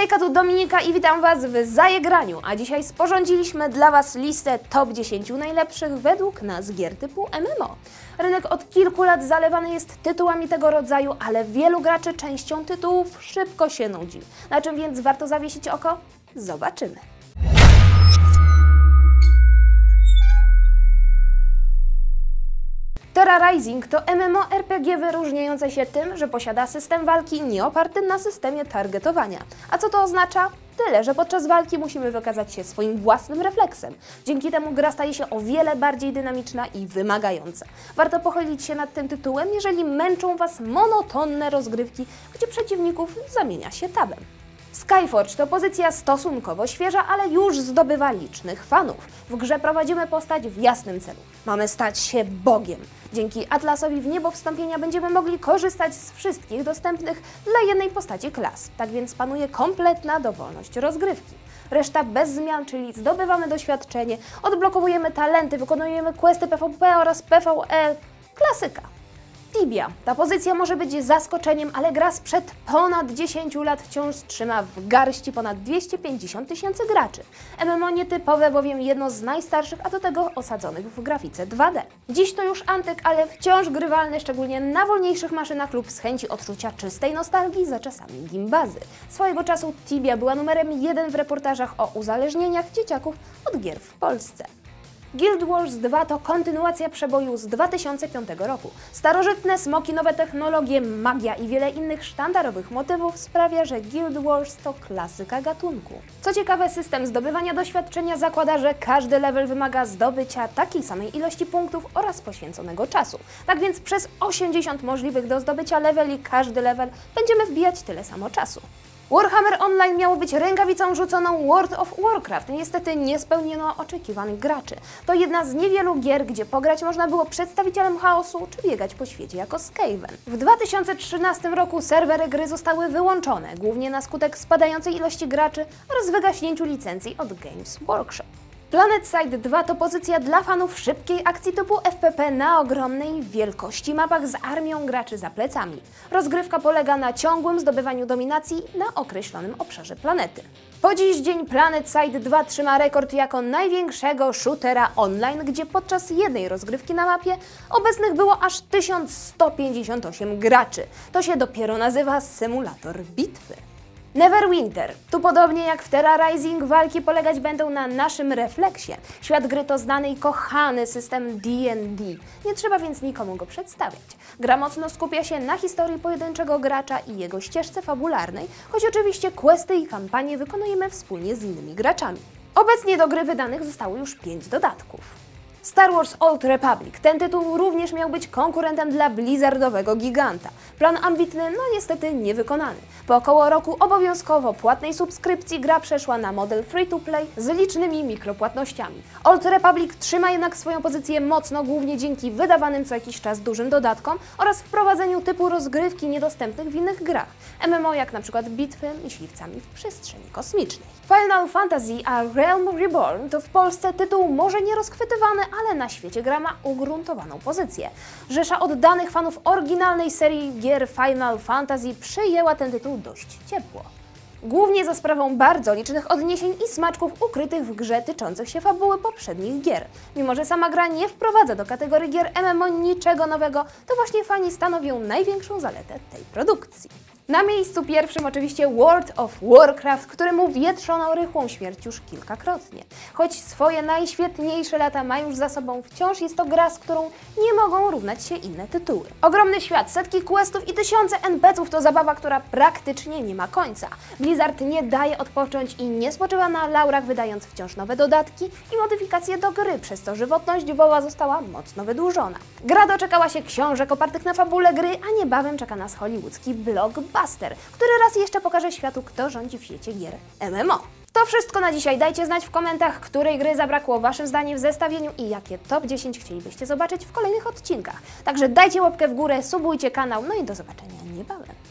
Hejka, tu Dominika i witam Was w Zajegraniu, a dzisiaj sporządziliśmy dla Was listę top 10 najlepszych według nas gier typu MMO. Rynek od kilku lat zalewany jest tytułami tego rodzaju, ale wielu graczy częścią tytułów szybko się nudzi. Na czym więc warto zawiesić oko? Zobaczymy. Terra Rising to MMORPG wyróżniające się tym, że posiada system walki nie oparty na systemie targetowania. A co to oznacza? Tyle, że podczas walki musimy wykazać się swoim własnym refleksem. Dzięki temu gra staje się o wiele bardziej dynamiczna i wymagająca. Warto pochylić się nad tym tytułem, jeżeli męczą Was monotonne rozgrywki, gdzie przeciwników zamienia się tabem. Skyforge to pozycja stosunkowo świeża, ale już zdobywa licznych fanów. W grze prowadzimy postać w jasnym celu. Mamy stać się Bogiem. Dzięki Atlasowi w niebo wstąpienia będziemy mogli korzystać z wszystkich dostępnych dla jednej postaci klas. Tak więc panuje kompletna dowolność rozgrywki. Reszta bez zmian, czyli zdobywamy doświadczenie, odblokowujemy talenty, wykonujemy questy PvP oraz PvE. Klasyka. Tibia. Ta pozycja może być zaskoczeniem, ale gra sprzed ponad 10 lat wciąż trzyma w garści ponad 250 tysięcy graczy. MMO nietypowe, bowiem jedno z najstarszych, a do tego osadzonych w grafice 2D. Dziś to już antyk, ale wciąż grywalny, szczególnie na wolniejszych maszynach lub z chęci odczucia czystej nostalgii za czasami gimbazy. Swojego czasu Tibia była numerem jeden w reportażach o uzależnieniach dzieciaków od gier w Polsce. Guild Wars 2 to kontynuacja przeboju z 2005 roku. Starożytne smoki, nowe technologie, magia i wiele innych sztandarowych motywów sprawia, że Guild Wars to klasyka gatunku. Co ciekawe, system zdobywania doświadczenia zakłada, że każdy level wymaga zdobycia takiej samej ilości punktów oraz poświęconego czasu. Tak więc przez 80 możliwych do zdobycia leveli każdy level będziemy wbijać tyle samo czasu. Warhammer Online miało być rękawicą rzuconą World of Warcraft. Niestety nie spełniono oczekiwanych graczy. To jedna z niewielu gier, gdzie pograć można było przedstawicielem chaosu, czy biegać po świecie jako Skaven. W 2013 roku serwery gry zostały wyłączone, głównie na skutek spadającej ilości graczy oraz wygaśnięciu licencji od Games Workshop. Planet Side 2 to pozycja dla fanów szybkiej akcji typu FPP na ogromnej wielkości mapach z armią graczy za plecami. Rozgrywka polega na ciągłym zdobywaniu dominacji na określonym obszarze planety. Po dziś dzień Planet Side 2 trzyma rekord jako największego shootera online, gdzie podczas jednej rozgrywki na mapie obecnych było aż 1158 graczy. To się dopiero nazywa symulator bitwy. Neverwinter. Tu podobnie jak w Terra Rising walki polegać będą na naszym refleksie. Świat gry to znany i kochany system D&D. Nie trzeba więc nikomu go przedstawiać. Gra mocno skupia się na historii pojedynczego gracza i jego ścieżce fabularnej, choć oczywiście questy i kampanie wykonujemy wspólnie z innymi graczami. Obecnie do gry wydanych zostało już 5 dodatków. Star Wars Old Republic. Ten tytuł również miał być konkurentem dla blizzardowego giganta. Plan ambitny, no niestety niewykonany. Po około roku obowiązkowo płatnej subskrypcji gra przeszła na model free-to-play z licznymi mikropłatnościami. Old Republic trzyma jednak swoją pozycję mocno, głównie dzięki wydawanym co jakiś czas dużym dodatkom oraz wprowadzeniu typu rozgrywki niedostępnych w innych grach. MMO jak na przykład bitwy myśliwcami w przestrzeni kosmicznej. Final Fantasy a Realm Reborn to w Polsce tytuł może nie rozchwytywany, ale na świecie gra ma ugruntowaną pozycję. Rzesza oddanych fanów oryginalnej serii gier Final Fantasy przyjęła ten tytuł dość ciepło. Głównie za sprawą bardzo licznych odniesień i smaczków ukrytych w grze tyczących się fabuły poprzednich gier. Mimo, że sama gra nie wprowadza do kategorii gier MMO niczego nowego, to właśnie fani stanowią największą zaletę tej produkcji. Na miejscu pierwszym oczywiście World of Warcraft, któremu wietrzono rychłą śmierć już kilkakrotnie. Choć swoje najświetniejsze lata ma już za sobą, wciąż jest to gra, z którą nie mogą równać się inne tytuły. Ogromny świat, setki questów i tysiące NPC-ów to zabawa, która praktycznie nie ma końca. Blizzard nie daje odpocząć i nie spoczywa na laurach, wydając wciąż nowe dodatki i modyfikacje do gry, przez co żywotność WoWa została mocno wydłużona. Gra doczekała się książek opartych na fabule gry, a niebawem czeka nas hollywoodzki blockbuster Buster, który raz jeszcze pokaże światu, kto rządzi w świecie gier MMO. To wszystko na dzisiaj. Dajcie znać w komentarzach, której gry zabrakło Waszym zdaniem w zestawieniu i jakie top 10 chcielibyście zobaczyć w kolejnych odcinkach. Także dajcie łapkę w górę, subujcie kanał, no i do zobaczenia niebawem.